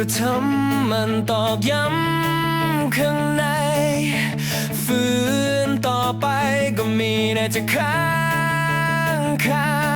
ระทำมันตอบย้ำข้างใน ฝืนต่อไปก็มีแต่จะค้างคาง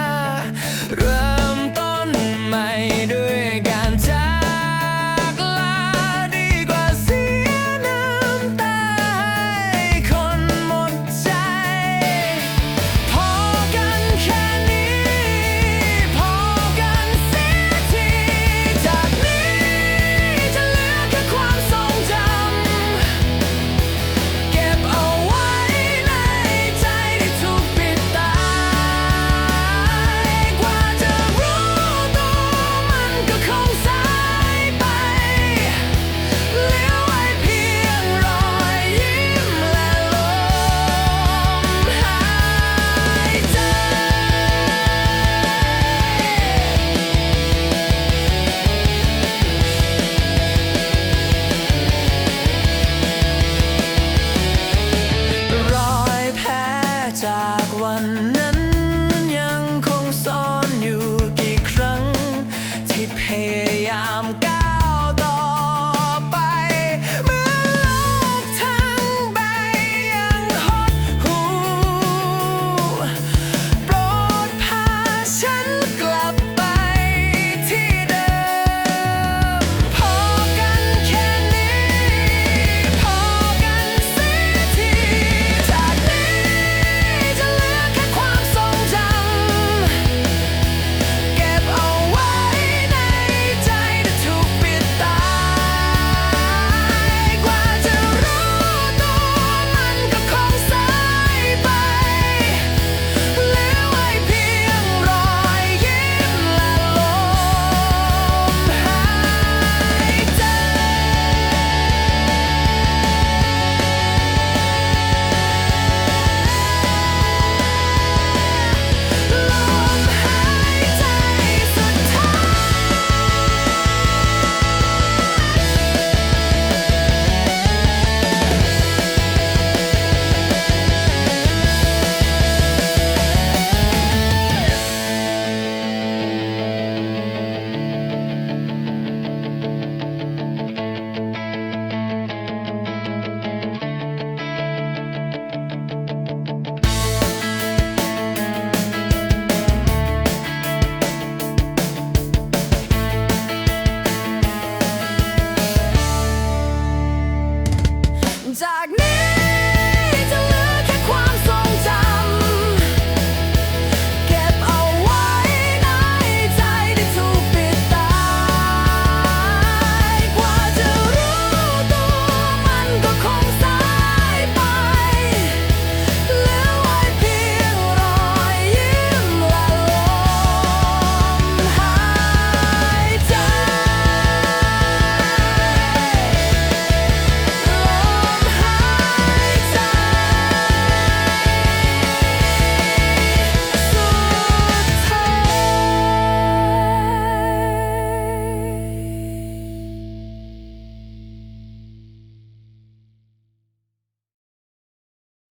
Hey, I'm.